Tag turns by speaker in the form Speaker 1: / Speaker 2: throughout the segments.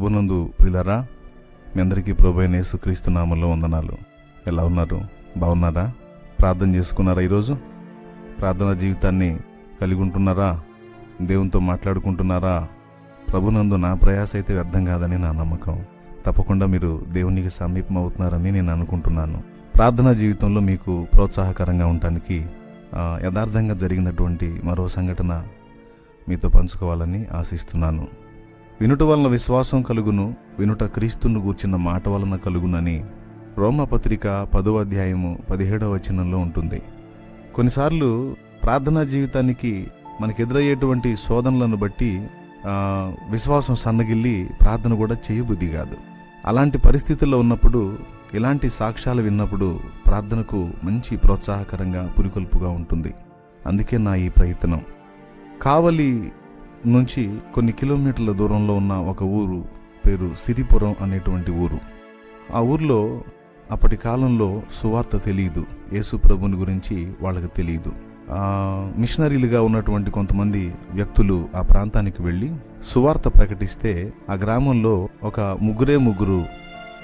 Speaker 1: ప్రభునందు ప్రిలరా మీ అందరికీ ప్రభు అయిన యేసుక్రీస్తు నామంలో వందనాలు. ఎలా ఉన్నారు? బాగున్నారా? ప్రార్థన చేసుకున్నారా ఈరోజు? ప్రార్థన జీవితాన్ని కలిగి ఉంటున్నారా దేవునితో మాట్లాడుకుంటున్నారా? ప్రభునందు నా ప్రయాస అయితే వ్యర్థం కాదని నా నమ్మకం. తప్పకుండా మీరు దేవునికి సమీపం అవుతున్నారని నేను అనుకుంటున్నాను. ప్రార్థనా జీవితంలో మీకు ప్రోత్సాహకరంగా ఉండటానికి యథార్థంగా జరిగినటువంటి మరో సంఘటన మీతో పంచుకోవాలని ఆశిస్తున్నాను. వినుట వలన విశ్వాసం కలుగును వినుట క్రీస్తును కూర్చిన మాట వలన కలుగునని రోమపత్రిక పదో అధ్యాయము పదిహేడవ వచనంలో ఉంటుంది. కొన్నిసార్లు ప్రార్థనా జీవితానికి మనకు ఎదురయ్యేటువంటి శోధనలను బట్టి విశ్వాసం సన్నగిల్లి ప్రార్థన కూడా చేయబుద్ధి కాదు అలాంటి పరిస్థితుల్లో ఉన్నప్పుడు ఇలాంటి సాక్ష్యాలు విన్నప్పుడు ప్రార్థనకు మంచి ప్రోత్సాహకరంగా పురికొల్పుగా ఉంటుంది. అందుకే నా ఈ ప్రయత్నం. కావలి నుంచి కొన్ని కిలోమీటర్ల దూరంలో ఉన్న ఒక ఊరు పేరు సిరిపురం అనేటువంటి ఊరు. ఆ ఊర్లో అప్పటి కాలంలో సువార్త తెలియదు యేసు ప్రభుని గురించి వాళ్ళకి తెలియదు మిషనరీలుగా ఉన్నటువంటి కొంతమంది వ్యక్తులు ఆ ప్రాంతానికి వెళ్ళి సువార్త ప్రకటిస్తే ఆ గ్రామంలో ఒక ముగ్గురే ముగ్గురు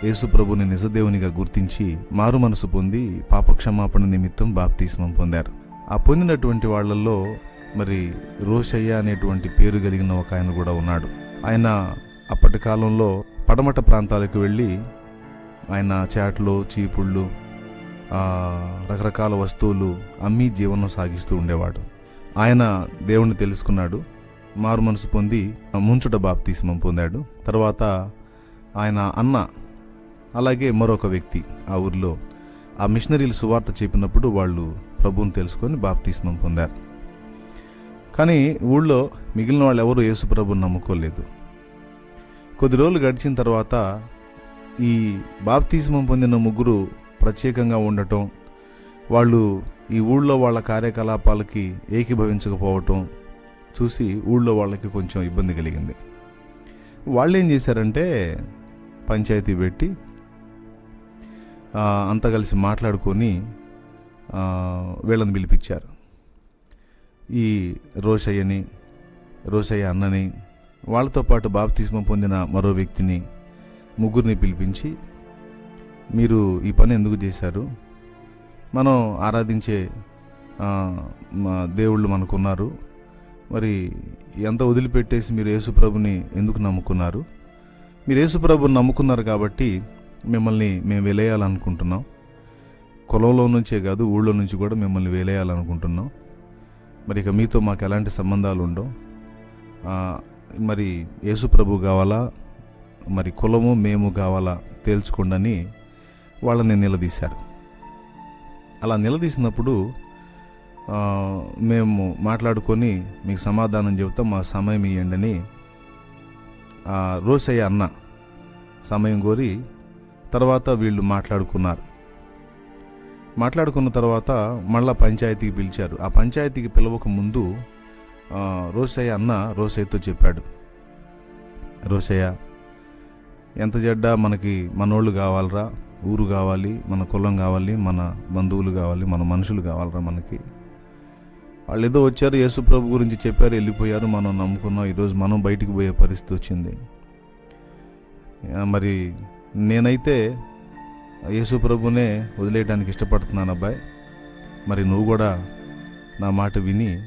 Speaker 1: యేసుప్రభుని నిజదేవునిగా గుర్తించి మారు మనసు పొంది పాపక్షమాపణ నిమిత్తం బాప్తీస్మం పొందారు. ఆ పొందినటువంటి వాళ్ళల్లో మరి రోషయ్య అనేటువంటి పేరు కలిగిన ఒక ఆయన కూడా ఉన్నాడు. ఆయన అప్పటి కాలంలో పడమట ప్రాంతాలకు వెళ్ళి ఆయన చాట్లు చీపుళ్ళు రకరకాల వస్తువులు అమ్మి జీవనం సాగిస్తూ ఉండేవాడు. ఆయన దేవుణ్ణి తెలుసుకున్నాడు. మారు మనసు పొంది ముంచుట బాప్తిస్మం పొందాడు. తర్వాత ఆయన అన్న అలాగే మరొక వ్యక్తి ఆ ఊర్లో ఆ మిషనరీలు సువార్త చెప్పినప్పుడు వాళ్ళు ప్రభువుని తెలుసుకొని బాప్తిస్మం పొందారు. కానీ ఊళ్ళో మిగిలిన వాళ్ళు ఎవరు యేసుప్రభుని నమ్ముకోలేదు. కొద్ది రోజులు గడిచిన తర్వాత ఈ బాప్తిజమం పొందిన ముగ్గురు ప్రత్యేకంగా ఉండటం వాళ్ళు ఈ ఊళ్ళో వాళ్ళ కార్యకలాపాలకి ఏకీభవించకపోవటం చూసి ఊళ్ళో వాళ్ళకి కొంచెం ఇబ్బంది కలిగింది. వాళ్ళు ఏం చేశారంటే పంచాయతీ పెట్టి అంతా కలిసి మాట్లాడుకొని వీళ్ళని పిలిపించారు. ఈ రోషయ్యని రోషయ్య అన్నని వాళ్ళతో పాటు బాప్తిస్మం పొందిన మరో వ్యక్తిని ముగ్గురిని పిలిపించి మీరు ఈ పని ఎందుకు చేశారు? మనం ఆరాధించే మా దేవుళ్ళు మనకున్నారు. మరి ఎంత వదిలిపెట్టేసి మీరు యేసుప్రభుని ఎందుకు నమ్ముకున్నారు? మీరు యేసుప్రభుని నమ్ముకున్నారు కాబట్టి మిమ్మల్ని మేము వెలేయాలనుకుంటున్నాం. కులంలో నుంచే కాదు ఊళ్ళో నుంచి కూడా మిమ్మల్ని వేలేయాలనుకుంటున్నాం. మరి ఇక మీతో మాకు ఎలాంటి సంబంధాలు ఉండవు. మరి యేసుప్రభు కావాలా? మరి కులము మేము కావాలా? తేల్చుకోండి వాళ్ళని నిలదీశారు. అలా నిలదీసినప్పుడు మేము మాట్లాడుకొని మీకు సమాధానం చెబుతాం మా సమయం ఇవ్వండి అని రోసయ్య అన్న సమయం కోరి తర్వాత వీళ్ళు మాట్లాడుకున్నారు. మాట్లాడుకున్న తర్వాత మళ్ళా పంచాయతీకి పిలిచారు. ఆ పంచాయతీకి పిలవక ముందు రోసయ్య అన్న రోసయ్యతో చెప్పాడు. రోసయ్య ఎంత చెడ్డ మనకి మనోళ్ళు కావాలరా? ఊరు కావాలి మన కులం కావాలి మన బంధువులు కావాలి మన మనుషులు కావాలరా మనకి? వాళ్ళు ఏదో వచ్చారు యేసు ప్రభు గురించి చెప్పారు వెళ్ళిపోయారు మనం నమ్ముకున్నాం ఈరోజు మనం బయటికి పోయే పరిస్థితి వచ్చింది. మరి నేనైతే యేసు ప్రభునే వదిలేయడానికి ఇష్టపడుతున్నాను అబ్బాయి. మరి నువ్వు కూడా నా మాట విని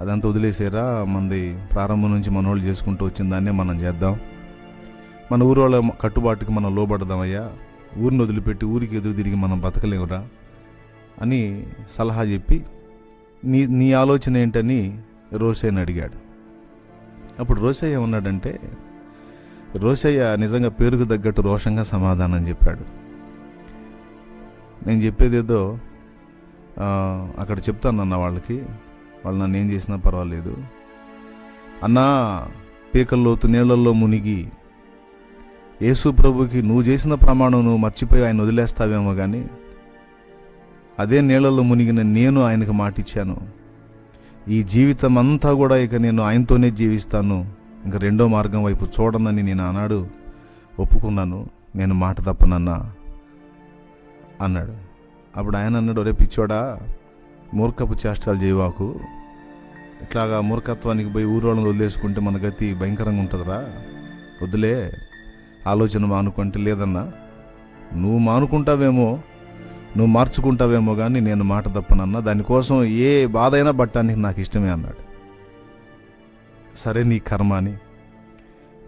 Speaker 1: అదంతా వదిలేసారా మనది ప్రారంభం నుంచి మన వాళ్ళు చేసుకుంటూ వచ్చిన దాన్నే మనం చేద్దాం. మన ఊరు వాళ్ళ కట్టుబాటుకి మనం లోబడదామయ్యా ఊరిని వదిలిపెట్టి ఊరికి ఎదురు తిరిగి మనం బతకలేవురా అని సలహా చెప్పి నీ నీ ఆలోచన ఏంటని రోసయ్యని అడిగాడు. అప్పుడు రోసయ్య ఉన్నాడంటే రోసయ్య నిజంగా పేరుకు తగ్గట్టు రోషంగా సమాధానం చెప్పాడు. నేను చెప్పేదేదో ఏదో అక్కడ చెప్తానన్న వాళ్ళకి. వాళ్ళు నన్ను ఏం చేసినా పర్వాలేదు. అన్నా పీకల్లోతు నీళ్ళల్లో మునిగి యేసు ప్రభుకి నువ్వు చేసిన ప్రమాణం నువ్వు మర్చిపోయి ఆయన వదిలేస్తావేమో కానీ అదే నీళ్ళల్లో మునిగిన నేను ఆయనకు మాటిచ్చాను. ఈ జీవితం అంతా కూడా ఇక నేను ఆయనతోనే జీవిస్తాను. ఇంకా రెండో మార్గం వైపు చూడనని నేను ఆనాడు ఒప్పుకున్నాను. నేను మాట తప్పనన్నా. అన్నాడు. అప్పుడు ఆయన అన్నాడు ఒరే పిచ్చోడా మూర్ఖపు చేష్టాలు చేయవాకు. ఇట్లాగా మూర్ఖత్వానికి పోయి ఊరోళ్ళని వదిలేసుకుంటే మన గతి భయంకరంగా ఉంటుందిరా. వద్దులే ఆలోచన మానుకుంటే లేదన్నా. నువ్వు మానుకుంటావేమో నువ్వు మార్చుకుంటావేమో కానీ నేను మాట తప్పనన్నా. దానికోసం ఏ బాధ అయినా పట్టడానికి నాకు ఇష్టమే అన్నాడు. సరే నీ కర్మ అని.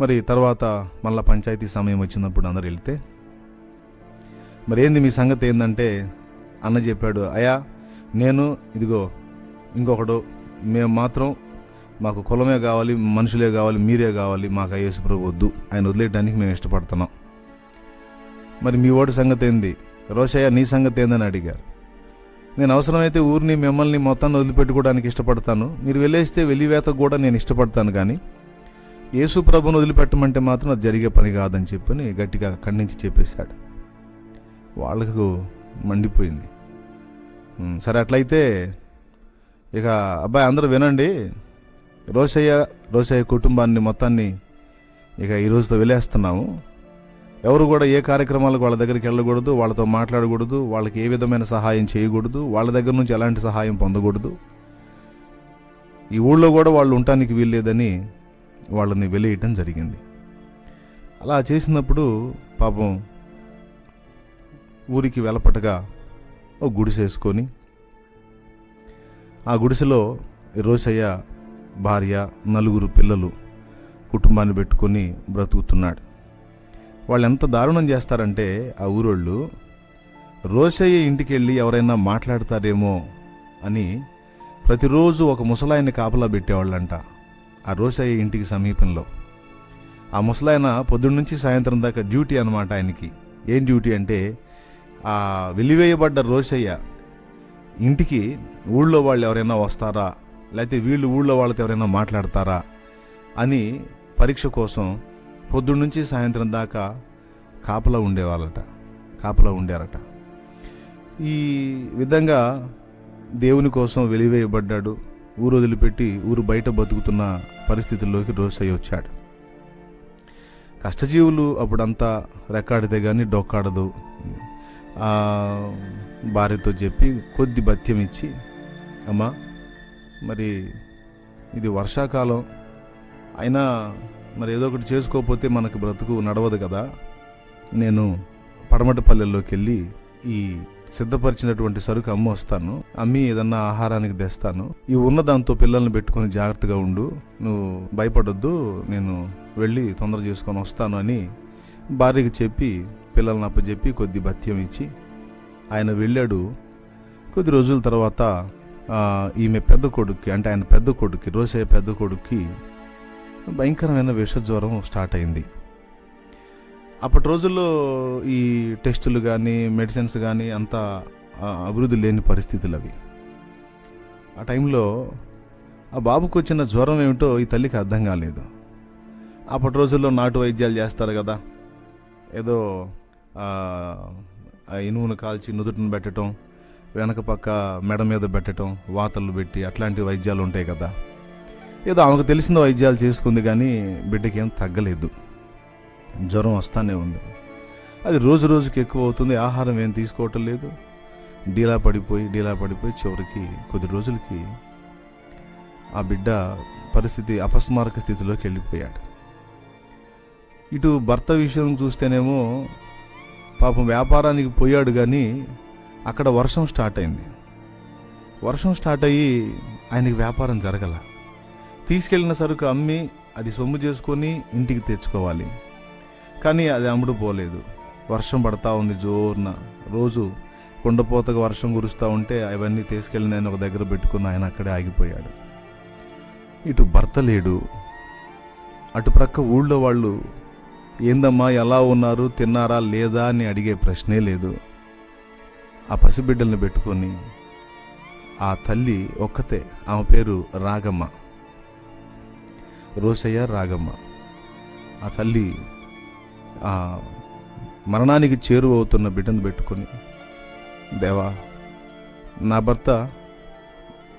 Speaker 1: మరి తర్వాత మళ్ళీ పంచాయతీ సమయం వచ్చినప్పుడు అందరు వెళ్తే మరి ఏంది మీ సంగతి ఏంటంటే అన్న చెప్పాడు అయ్యా నేను ఇదిగో ఇంకొకడు మేము మాత్రం మాకు కులమే కావాలి మనుషులే కావాలి మీరే కావాలి మాకు యేసు ప్రభు వద్దు ఆయన వదిలేయడానికి మేము ఇష్టపడుతున్నాం. మరి మీ ఓటు సంగతి ఏంది? రోషయ్య నీ సంగతి ఏందని అడిగారు. నేను అవసరమైతే ఊరిని మిమ్మల్ని మొత్తాన్ని వదిలిపెట్టుకోవడానికి ఇష్టపడతాను. మీరు వెళ్ళేస్తే వెలివేత కూడా నేను ఇష్టపడతాను కానీ యేసు ప్రభుని వదిలిపెట్టమంటే మాత్రం అది జరిగే పని కాదని చెప్పని గట్టిగా ఖండించి చెప్పేశాడు. వాళ్ళకు మండిపోయింది. సరే అట్లయితే ఇక అబ్బాయి అందరూ వినండి. రోషయ్య రోషయ్య కుటుంబాన్ని మొత్తాన్ని ఇక ఈ రోజుతో వెళ్ళేస్తున్నాము ఎవరు కూడా ఏ కార్యక్రమాలకు వాళ్ళ దగ్గరికి వెళ్ళకూడదు వాళ్ళతో మాట్లాడకూడదు వాళ్ళకి ఏ విధమైన సహాయం చేయకూడదు వాళ్ళ దగ్గర నుంచి ఎలాంటి సహాయం పొందకూడదు. ఈ ఊళ్ళో కూడా వాళ్ళు ఉండటానికి వీల్లేదని వాళ్ళని వెలియటం జరిగింది. అలా చేసినప్పుడు పాపం ఊరికి వెలపటగా ఓ గుడిసేసుకొని ఆ గుడిసెలో రోసయ్య భార్య నలుగురు పిల్లలు కుటుంబాన్ని పెట్టుకొని బ్రతుకుతున్నాడు. వాళ్ళు ఎంత దారుణం చేస్తారంటే ఆ ఊరోళ్ళు రోసయ్య ఇంటికి వెళ్ళి ఎవరైనా మాట్లాడతారేమో అని ప్రతిరోజు ఒక ముసలాయన్ని కాపలా పెట్టేవాళ్ళంట ఆ రోసయ్య ఇంటికి సమీపంలో. ఆ ముసలాయన పొద్దున్న నుంచి సాయంత్రం దాకా డ్యూటీ అనమాట ఆయనకి. ఏం డ్యూటీ అంటే ఆ వెలివేయబడ్డ రోషయ్య ఇంటికి ఊళ్ళో వాళ్ళు ఎవరైనా వస్తారా? లేకపోతే వీళ్ళు ఊళ్ళో వాళ్ళతో ఎవరైనా మాట్లాడతారా? అని పరీక్ష కోసం పొద్దున్న నుంచి సాయంత్రం దాకా కాపలా ఉండేవాళ్ళట. కాపలా ఉండారట. ఈ విధంగా దేవుని కోసం వెలివేయబడ్డాడు. ఊరు వదిలిపెట్టి ఊరు బయట బతుకుతున్న పరిస్థితుల్లోకి రోసయ్య వచ్చాడు. కష్టజీవులు అప్పుడంతా రెక్కాడితే కానీ డొక్కాడదు. భార్యతో చెప్పి కొద్ది భత్యం ఇచ్చి అమ్మా మరి ఇది వర్షాకాలం. అయినా మరి ఏదో ఒకటి చేసుకోకపోతే మనకు బ్రతుకు నడవదు కదా. నేను పడమటిపల్లెల్లోకి వెళ్ళి ఈ సిద్ధపరిచినటువంటి సరుకు అమ్మ వస్తాను. అమ్మి ఏదన్నా ఆహారానికి తెస్తాను. ఈ ఉన్న దాంతో పిల్లల్ని పెట్టుకొని జాగ్రత్తగా ఉండు. నువ్వు భయపడొద్దు. నేను వెళ్ళి తొందర చేసుకొని వస్తాను అని భార్యకి చెప్పి పిల్లల్ని అప్పచెప్పి కొద్ది భత్యం ఇచ్చి ఆయన వెళ్ళాడు. కొద్ది రోజుల తర్వాత ఈమె పెద్ద కొడుక్కి అంటే ఆయన పెద్ద కొడుక్కి రోసయ్య పెద్ద కొడుక్కి భయంకరమైన విషజ్వరం స్టార్ట్ అయింది. అప్పటి రోజుల్లో ఈ టెస్టులు కానీ మెడిసిన్స్ కానీ అంత అభివృద్ధి లేని పరిస్థితులు అవి. ఆ టైంలో ఆ బాబుకు వచ్చిన జ్వరం ఏమిటో ఈ తల్లికి అర్థం కాలేదు. అప్పటి రోజుల్లో నాటు వైద్యాలు చేస్తారు కదా. ఏదో ఆ, ఇనుమును కాల్చి నుదుటిని పెట్టడం వెనక పక్క మెడ మీద పెట్టడం వాతలు పెట్టి అట్లాంటి వైద్యాలు ఉంటాయి కదా. ఏదో ఆమెకు తెలిసిన వైద్యాలు చేసుకుంది కానీ బిడ్డకి ఏం తగ్గలేదు. జ్వరం వస్తానే ఉంది. అది రోజు రోజుకి ఎక్కువ అవుతుంది ఆహారం ఏం తీసుకోవటం లేదు. డీలా పడిపోయి డీలా పడిపోయి చివరికి కొద్ది రోజులకి ఆ బిడ్డ పరిస్థితి అపస్మారక స్థితిలోకి వెళ్ళిపోయాడు. ఇటు భర్త విషయం చూస్తేనేమో పాపం వ్యాపారానికి పోయాడు కానీ అక్కడ వర్షం స్టార్ట్ అయింది. వర్షం స్టార్ట్ అయ్యి ఆయనకి వ్యాపారం జరగల. తీసుకెళ్ళిన సరుకు అమ్మి అది సొమ్ము చేసుకొని ఇంటికి తెచ్చుకోవాలి. కానీ అది అమ్ముడు పోలేదు. వర్షం పడతా ఉంది జోరున. రోజు కుండపోతగా వర్షం కురుస్తూ ఉంటే అవన్నీ తీసుకెళ్ళి నేను ఒక దగ్గర పెట్టుకుని ఆయన అక్కడే ఆగిపోయాడు. ఇటు భర్త లేడు. అటుప్రక్క ఊళ్ళో వాళ్ళు ఏందమ్మా ఎలా ఉన్నారు తిన్నారా లేదా అని అడిగే ప్రశ్నే లేదు. ఆ పసిబిడ్డల్ని పెట్టుకొని ఆ తల్లి ఒక్కతే ఆమె పేరు రాగమ్మ. రోసయ్య రాగమ్మ. ఆ తల్లి ఆ మరణానికి చేరువవుతున్న బిడ్డను పెట్టుకొని దేవా నా భర్త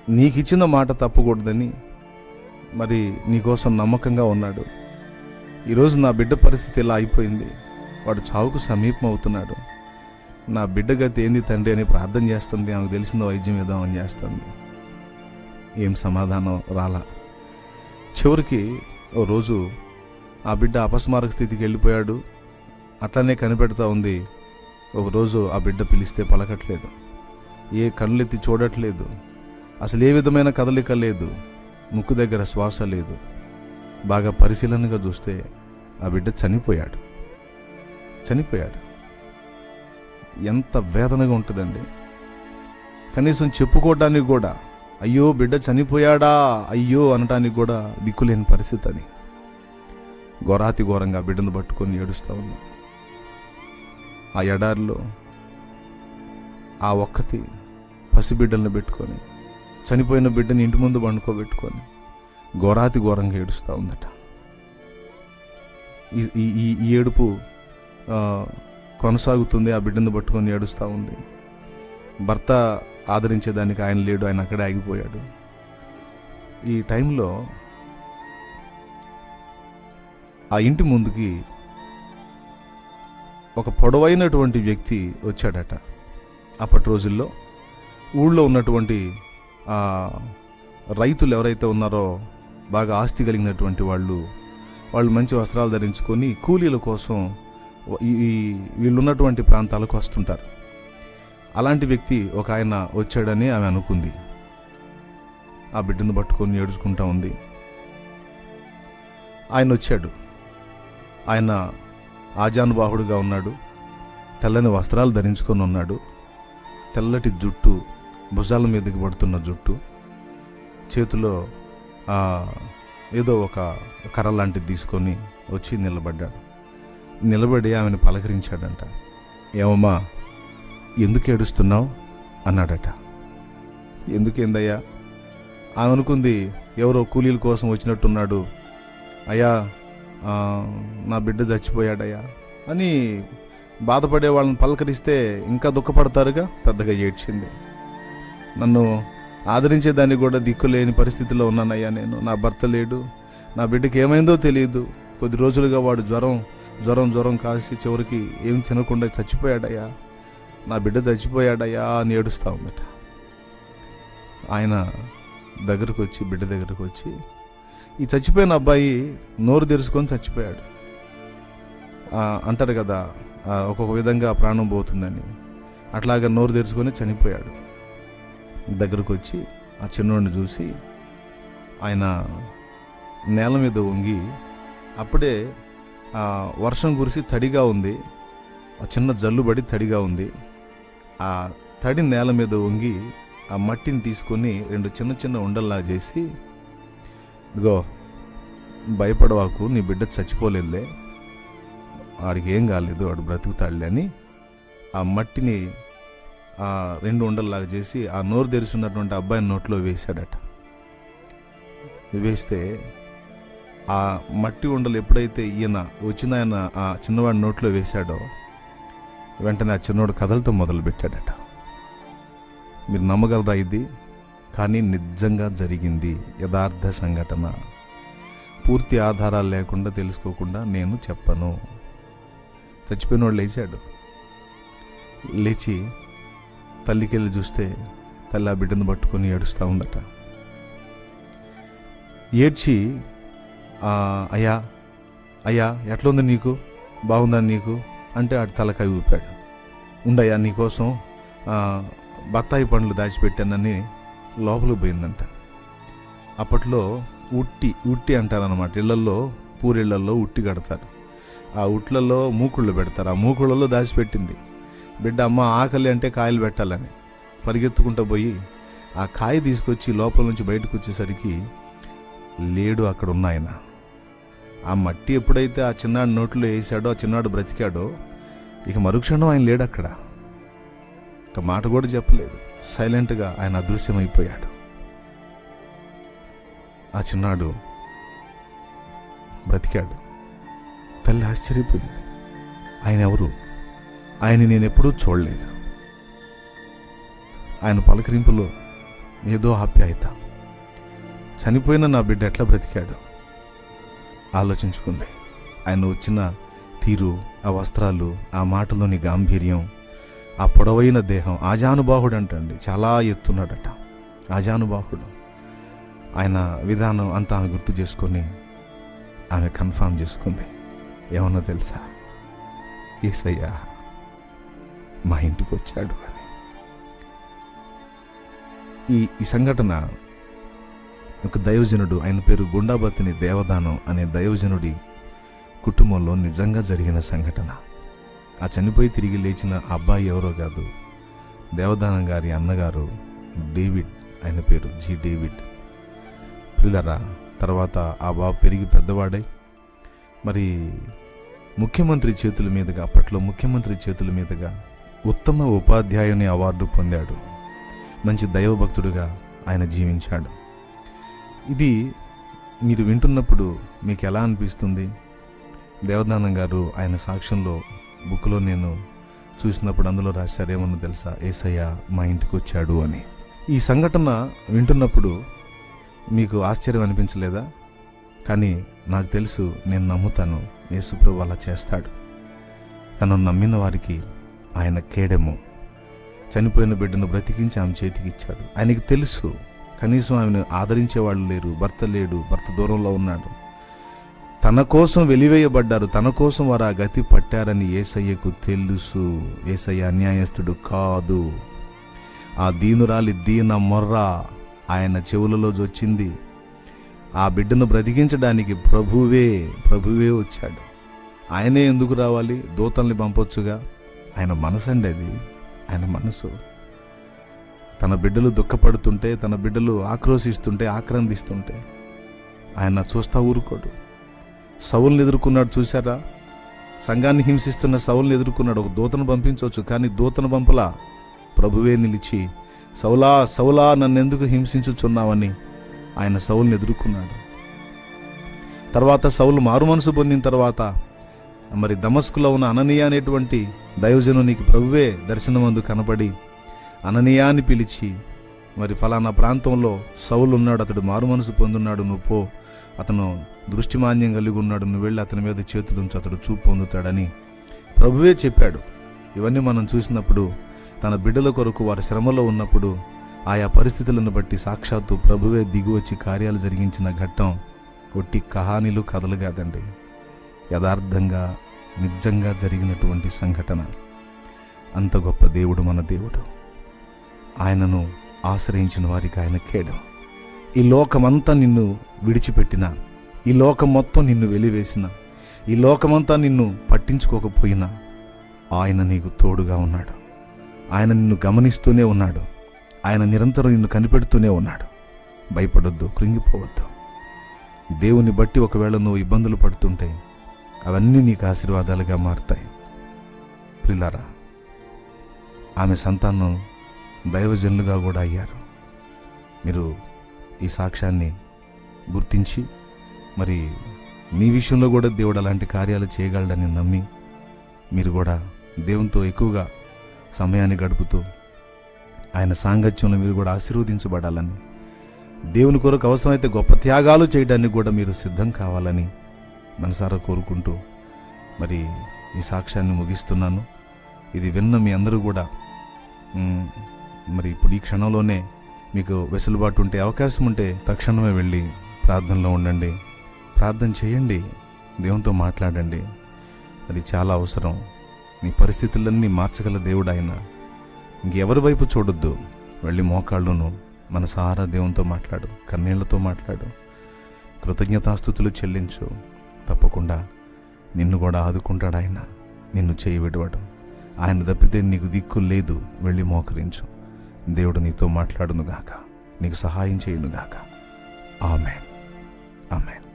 Speaker 1: నీకిచ్చిన మాట తప్పకూడదని మరి నీకోసం నమ్మకంగా ఉన్నాడు. ఈరోజు నా బిడ్డ పరిస్థితి ఇలా అయిపోయింది. వాడు చావుకు సమీపం అవుతున్నాడు నా బిడ్డ గతి ఏంది తండ్రి అని ప్రార్థన చేస్తుంది. ఆమెకు తెలిసిందో వైద్యం ఇద్దామని చేస్తుంది. ఏం సమాధానం రాలా. చివరికి ఓ రోజు ఆ బిడ్డ అపస్మారక స్థితికి వెళ్ళిపోయాడు. అట్లనే కనిపెడతా ఉంది. ఒకరోజు ఆ బిడ్డ పిలిస్తే పలకట్లేదు. ఏ కళ్ళెత్తి చూడట్లేదు. అసలు ఏ విధమైన కదలిక లేదు. ముక్కు దగ్గర శ్వాస లేదు. బాగా పరిశీలనగా చూస్తే ఆ బిడ్డ చనిపోయాడు. చనిపోయాడు. ఎంత వేదనగా ఉంటుందండి. కనీసం చెప్పుకోవడానికి కూడా అయ్యో బిడ్డ చనిపోయాడా అయ్యో అనటానికి కూడా దిక్కులేని పరిస్థితి అది. ఘోరాతి ఘోరంగా బిడ్డను పట్టుకొని ఏడుస్తూ ఉన్నా. ఆ ఎడారిలో ఆ ఒక్కతి పసిబిడ్డలను పెట్టుకొని చనిపోయిన బిడ్డని ఇంటి ముందు పండుకోబెట్టుకొని ఘోరాతి ఘోరంగా ఏడుస్తూ ఉందట. ఈ ఈ- ఈ ఏడుపు కొనసాగుతుంది ఆ బిడ్డను పట్టుకొని ఏడుస్తూ ఉంది. భర్త ఆదరించేదానికి ఆయన లేడు ఆయన అక్కడే ఆగిపోయాడు. ఈ టైంలో ఆ ఇంటి ముందుకి ఒక పొడవైనటువంటి వ్యక్తి వచ్చాడట. అప్పటి రోజుల్లో ఊళ్ళో ఉన్నటువంటి రైతులు ఎవరైతే ఉన్నారో బాగా ఆస్తి కలిగినటువంటి వాళ్ళు వాళ్ళు మంచి వస్త్రాలు ధరించుకొని కూలీల కోసం ఈ వీళ్ళున్నటువంటి ప్రాంతాలకు వస్తుంటారు. అలాంటి వ్యక్తి ఒక ఆయన వచ్చాడని ఆమె అనుకుంది. ఆ బిడ్డను పట్టుకొని ఏడుచుకుంటా ఉంది. ఆయన వచ్చాడు. ఆయన ఆజానుబాహుడుగా ఉన్నాడు. తెల్లని వస్త్రాలు ధరించుకొని ఉన్నాడు. తెల్లటి జుట్టు భుజాల మీదకి పడుతున్న జుట్టు చేతిలో ఏదో ఒక కర్ర లాంటిది తీసుకొని వచ్చి నిలబడ్డాడు. నిలబడి ఆమెను పలకరించాడంట. ఏమమ్మా ఎందుకు ఏడుస్తున్నావు? అన్నాడట. ఎందుకేందయ్యా? ఆమె అనుకుంది ఎవరో కూలీల కోసం వచ్చినట్టున్నాడు. అయ్యా నా బిడ్డ చచ్చిపోయాడయ్యా అని బాధపడే వాళ్ళని పలకరిస్తే ఇంకా దుఃఖపడతారుగా? పెద్దగా ఏడ్చింది. నన్ను ఆదరించేదాన్ని కూడా దిక్కులేని పరిస్థితిలో ఉన్నానయ్యా నేను. నా భర్త లేడు. నా బిడ్డకి ఏమైందో తెలియదు. కొద్ది రోజులుగా వాడు జ్వరం జ్వరం జ్వరం కాసి చివరికి ఏం తినకుండా చచ్చిపోయాడయ్యా. నా బిడ్డ చచ్చిపోయాడయ్యా అని ఏడుస్తూ ఉందట. ఆయన దగ్గరకు వచ్చి బిడ్డ దగ్గరకు వచ్చి ఈ చచ్చిపోయిన అబ్బాయి నోరు తెరుచుకొని చచ్చిపోయాడు. అంటారు కదా ఒక్కొక్క విధంగా ప్రాణం పోతుందని. అట్లాగా నోరు తెరుచుకొని చనిపోయాడు. దగ్గరకు వచ్చి ఆ చిన్నోడిని చూసి ఆయన నేల మీద వంగి అప్పుడే ఆ, వర్షం కురిసి తడిగా ఉంది. ఆ చిన్న జల్లుబడి తడిగా ఉంది. ఆ తడి నేల మీద వంగి ఆ మట్టిని తీసుకొని రెండు చిన్న చిన్న ఉండల్లా చేసి ఇదిగో భయపడవాకు నీ బిడ్డ చచ్చిపోలేదులే. వాడికి ఏం కాలేదు వాడు బ్రతుకుతాడులే అని ఆ మట్టిని ఆ రెండు ఉండల్లాగా చేసి ఆ నోరు తెరుచున్నటువంటి అబ్బాయిని నోట్లో వేశాడట. వేస్తే ఆ మట్టి ఉండలు ఎప్పుడైతే ఈయన వచ్చిన ఆయన ఆ చిన్నవాడి నోట్లో వేశాడో వెంటనే ఆ చిన్నవాడు కదలటం మొదలుపెట్టాడట. మీరు నమ్మగలరా ఇది? కానీ నిజంగా జరిగింది యథార్థ సంఘటన. పూర్తి ఆధారాలు లేకుండా తెలుసుకోకుండా నేను చెప్పను. చచ్చిపోయినోడు లేచాడు. లేచి తల్లికి వెళ్ళి చూస్తే తల్లి ఆ బిడ్డను పట్టుకొని ఏడుస్తూ ఉందట. ఏడ్చి "ఆ, అయ్యా అయ్యా ఎట్లుంది నీకు? బాగుందా నీకు? అంటే ఆడు తలకాయ ఊపాడు. ఉండయ్యా నీకోసం బత్తాయి పండ్లు దాచిపెట్టానని లోపలికి పోయిందంట. అప్పట్లో ఉట్టి ఉట్టి అంటారనమాట ఇళ్ళల్లో పూరిళ్ళల్లో ఉట్టి కడతారు. ఆ ఉట్లలో మూకుళ్ళు పెడతారు. ఆ మూకుళ్ళలో దాచిపెట్టింది. బిడ్డ అమ్మ ఆకలి అంటే కాయలు పెట్టాలని. పరిగెత్తుకుంటూ పోయి ఆ కాయ తీసుకొచ్చి లోపల నుంచి బయటకు వచ్చేసరికి లేడు అక్కడ ఉన్న ఆయన ఆ మట్టి ఎప్పుడైతే ఆ చిన్నాడు నోట్లో వేసాడో ఆ చిన్నాడు బ్రతికాడో ఇక మరుక్షణం ఆయన లేడు అక్కడ. ఒక మాట కూడా చెప్పలేదు. సైలెంట్గా ఆయన అదృశ్యమైపోయాడు. ఆ చిన్నాడు బ్రతికాడు. తల్లి ఆశ్చర్యపోయింది. ఆయన ఎవరు? ఆయన నేను ఎప్పుడూ చూడలేదు. ఆయన పలకరింపులో ఏదో ఆప్యాయత. చనిపోయిన నా బిడ్డ ఎట్లా బ్రతికాడు? ఆలోచించుకుంది. ఆయన వచ్చిన తీరు ఆ వస్త్రాలు ఆ మాటలోని గాంభీర్యం ఆ పొడవైన దేహం ఆజానుబాహుడు అంటండి చాలా ఎత్తున్నాడట ఆజానుబాహుడు ఆయన విధానం అంతా ఆమె గుర్తు చేసుకొని ఆమె కన్ఫామ్ చేసుకుంది. ఏమన్నా తెలుసా? ఏసయ్యా. మా ఇంటికి వచ్చాడు అని. ఈ ఈ సంఘటన ఒక దైవజనుడు ఆయన పేరు గుండాబతిని దేవదానం అనే దైవజనుడి కుటుంబంలో నిజంగా జరిగిన సంఘటన. ఆ చనిపోయి తిరిగి లేచిన అబ్బాయి ఎవరో కాదు దేవదానం గారి అన్నగారు డేవిడ్ ఆయన పేరు జి డేవిడ్. పిల్లరా తర్వాత ఆ బాబు పెరిగి పెద్దవాడై మరి ముఖ్యమంత్రి చేతుల మీదుగా అప్పట్లో ముఖ్యమంత్రి చేతుల మీదుగా ఉత్తమ ఉపాధ్యాయుని అవార్డు పొందాడు. మంచి దైవభక్తుడుగా ఆయన జీవించాడు. ఇది మీరు వింటున్నప్పుడు మీకు ఎలా అనిపిస్తుంది? దేవదానం గారు ఆయన సాక్ష్యంలో బుక్లో నేను చూసినప్పుడు అందులో రాశారేమన్నా తెలుసా? ఏసయ్య మా ఇంటికి వచ్చాడు అని. ఈ సంఘటన వింటున్నప్పుడు మీకు ఆశ్చర్యం అనిపించలేదా? కానీ నాకు తెలుసు నేను నమ్ముతాను యేసుప్రభు అలా చేస్తాడు. తను నమ్మిన వారికి ఆయన కేడెము. చనిపోయిన బిడ్డను బ్రతికించి ఆమె చేతికి ఇచ్చాడు. ఆయనకి తెలుసు కనీసం ఆమెను ఆదరించేవాళ్ళు లేరు భర్త లేడు భర్త దూరంలో ఉన్నాడు. తన కోసం వెలివేయబడ్డారు తన కోసం వారు ఆ గతి పట్టారని ఏసయ్యకు తెలుసు. ఏసయ్య అన్యాయస్తుడు కాదు. ఆ దీనురాలి దీన మొర్ర ఆయన చెవులలో వచ్చింది ఆ బిడ్డను బ్రతికించడానికి ప్రభువే ప్రభువే వచ్చాడు. ఆయనే ఎందుకు రావాలి? దూతల్ని పంపొచ్చుగా? ఆయన మనసు అండి అది. ఆయన మనసు. తన బిడ్డలు దుఃఖపడుతుంటే తన బిడ్డలు ఆక్రోశిస్తుంటే ఆక్రందిస్తుంటే ఆయన చూస్తా ఊరుకోడు. సౌల్ని ఎదుర్కొన్నాడు చూసారా సంఘాన్ని హింసిస్తున్న సౌల్ని ఎదుర్కొన్నాడు. ఒక దూతను పంపించవచ్చు కానీ దూతను పంపలా. ప్రభువే నిలిచి సౌలా సౌలా నన్నెందుకు హింసించుచున్నావని ఆయన సౌల్ని ఎదుర్కొన్నాడు. తర్వాత సౌలు మారు మనసు పొందిన తర్వాత మరి దమస్కులో ఉన్న అననీయ అనేటువంటి దైవజనునికి ప్రభువే దర్శనమందు కనపడి అననీయాన్ని పిలిచి మరి ఫలానా ప్రాంతంలో సౌలు ఉన్నాడు అతడు మారు మనసు పొందున్నాడు నువ్వు పో. అతను దృష్టిమాన్యం కలిగి ఉన్నాడు నువ్వు వెళ్ళి అతని మీద చేతులుంచు అతడు చూపు పొందుతాడని ప్రభువే చెప్పాడు. ఇవన్నీ మనం చూసినప్పుడు తన బిడ్డల కొరకు వారి శ్రమలో ఉన్నప్పుడు ఆయా పరిస్థితులను బట్టి సాక్షాత్తు ప్రభువే దిగువచ్చి కార్యాలు జరిగించిన ఘట్టం కొట్టి కహానీలు కథలు కాదండి. యథార్థంగా నిజంగా జరిగినటువంటి సంఘటన. అంత గొప్ప దేవుడు మన దేవుడు. ఆయనను ఆశ్రయించిన వారికి ఆయన కేడం. ఈ లోకమంతా నిన్ను విడిచిపెట్టిన ఈ లోకం మొత్తం నిన్ను వెలివేసిన ఈ లోకమంతా నిన్ను పట్టించుకోకపోయినా ఆయన నీకు తోడుగా ఉన్నాడు. ఆయన నిన్ను గమనిస్తూనే ఉన్నాడు. ఆయన నిరంతరం నిన్ను కనిపెడుతూనే ఉన్నాడు. భయపడొద్దు కృంగిపోవద్దు. దేవుని బట్టి ఒకవేళ నువ్వు ఇబ్బందులు పడుతుంటే అవన్నీ నీకు ఆశీర్వాదాలుగా మారుతాయి. ప్రిలారా ఆమె సంతానం దైవజనులుగా కూడా అయ్యారు. మీరు ఈ సాక్ష్యాన్ని గుర్తించి మరి మీ విషయంలో కూడా దేవుడు అలాంటి కార్యాలు చేయగలడని నమ్మి మీరు కూడా దేవునితో ఎక్కువగా సమయాన్ని గడుపుతూ ఆయన సాంగత్యంలో మీరు కూడా ఆశీర్వదించబడాలని దేవుని కొరకు అవసరమైతే గొప్ప త్యాగాలు చేయడానికి కూడా మీరు సిద్ధం కావాలని మనసారా కోరుకుంటూ మరి ఈ సాక్ష్యాన్ని ముగిస్తున్నాను. ఇది విన్న మీ అందరూ కూడా మరి ఇప్పుడు ఈ క్షణంలోనే మీకు వెసులుబాటు ఉంటే అవకాశం ఉంటే తక్షణమే వెళ్ళి ప్రార్థనలో ఉండండి. ప్రార్థన చేయండి దేవునితో మాట్లాడండి. అది చాలా అవసరం. నీ పరిస్థితులన్నీ మార్చగల దేవుడు ఆయన ఇంకెవరి వైపు చూడొద్దు. వెళ్ళి మోకాళ్ళును మనసారా దేవునితో మాట్లాడు కన్నీళ్ళతో మాట్లాడు. కృతజ్ఞతాస్థుతులు చెల్లించు. తప్పకుండా నిన్ను కూడా ఆదుకుంటాడు ఆయన. నిన్ను చేయి విడవడం. ఆయన తప్పితే నీకు దిక్కు లేదు. వెళ్ళి మోకరించు. దేవుడు నీతో మాట్లాడునుగాక. నీకు సహాయం చేయునుగాక. ఆమెన్. ఆమెన్.